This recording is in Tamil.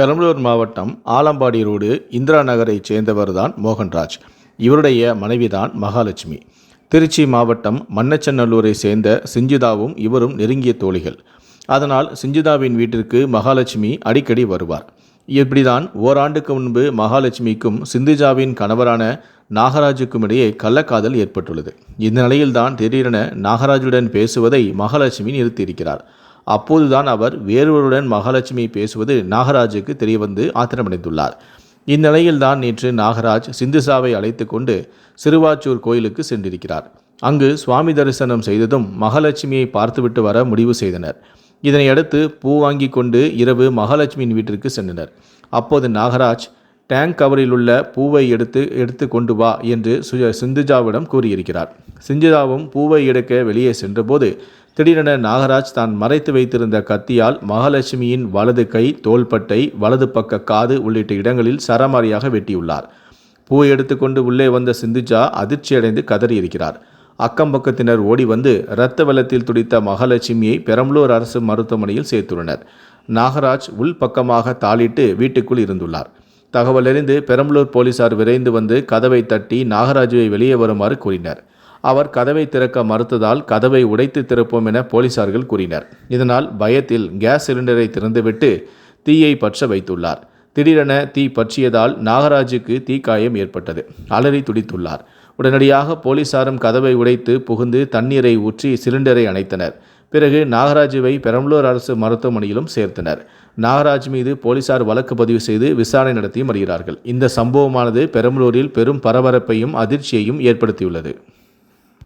பெரம்பலூர் மாவட்டம் ஆலம்பாடி ரோடு இந்திரா நகரைச் சேர்ந்தவர்தான் மோகன்ராஜ். இவருடைய மனைவிதான் மகாலட்சுமி. திருச்சி மாவட்டம் மன்னச்சநல்லூரை சேர்ந்த சிஞ்சிதாவும் இவரும் நெருங்கிய தோழிகள். அதனால் சிஞ்சிதாவின் வீட்டிற்கு மகாலட்சுமி அடிக்கடி வருவார். இப்படிதான் ஓராண்டுக்கு முன்பு மகாலட்சுமிக்கும் சிந்துஜாவின் கணவரான நாகராஜுக்கும் இடையே கள்ளக்காதல் ஏற்பட்டுள்ளது. இந்த நிலையில்தான் திடீரென நாகராஜுடன் பேசுவதை மகாலட்சுமி நிறுத்தியிருக்கிறார். அப்போதுதான் அவர் வேறொருடன் மகாலட்சுமி பேசுவது நாகராஜுக்கு தெரியவந்து ஆத்திரமடைந்துள்ளார். இந்நிலையில்தான் நேற்று நாகராஜ் சிந்துசாவை அழைத்து கொண்டு சிறுவாச்சூர் கோயிலுக்கு சென்றிருக்கிறார். அங்கு சுவாமி தரிசனம் செய்ததும் மகாலட்சுமியை பார்த்துவிட்டு வர முடிவு செய்தனர். இதனையடுத்து பூ வாங்கி கொண்டு இரவு மகாலட்சுமியின் வீட்டிற்கு சென்றனர். அப்போது நாகராஜ் டேங்க் கவரில் உள்ள பூவை எடுத்து எடுத்து கொண்டு வா என்று சுய சிந்துஜாவிடம் கூறியிருக்கிறார். சிந்துஜாவும் பூவை எடுக்க வெளியே சென்றபோது திடீரென நாகராஜ் தான் மறைத்து வைத்திருந்த கத்தியால் மகாலட்சுமியின் வலது கை தோள்பட்டை வலது பக்க காது உள்ளிட்ட இடங்களில் சரமாரியாக வெட்டியுள்ளார். பூவை எடுத்துக்கொண்டு உள்ளே வந்த சிந்துஜா அதிர்ச்சியடைந்து கதறியிருக்கிறார். அக்கம் பக்கத்தினர் ஓடி வந்து இரத்த வெள்ளத்தில் துடித்த மகாலட்சுமியை பெரம்பலூர் அரசு மருத்துவமனையில் சேர்த்துள்ளனர். நாகராஜ் உள்பக்கமாக தாளிட்டு வீட்டுக்குள் இருந்துள்ளார். தகவலறிந்து பெரம்பலூர் போலீசார் விரைந்து வந்து கதவை தட்டி நாகராஜுவை வெளியே வருமாறு கூறினர். அவர் கதவை திறக்க மறுத்ததால் கதவை உடைத்து திறப்போம் என போலீசார்கள் கூறினர். இதனால் பயத்தில் கேஸ் சிலிண்டரை திறந்துவிட்டு தீயை பற்ற வைத்துள்ளார். திடீரென தீ பற்றியதால் நாகராஜுக்கு தீக்காயம் ஏற்பட்டது. அலறி துடித்துள்ளார். உடனடியாக போலீசாரும் கதவை உடைத்து புகுந்து தண்ணீரை ஊற்றி சிலிண்டரை அணைத்தனர். பிறகு நாகராஜுவை பெரம்பலூர் அரசு மருத்துவமனையிலும் சேர்த்தனர். நாகராஜ் மீது போலீசார் வழக்கு பதிவு செய்து விசாரணை நடத்தி வருகிறார்கள். இந்த சம்பவமானது பெரம்பலூரில் பெரும் பரபரப்பையும் அதிர்ச்சியையும் ஏற்படுத்தியுள்ளது.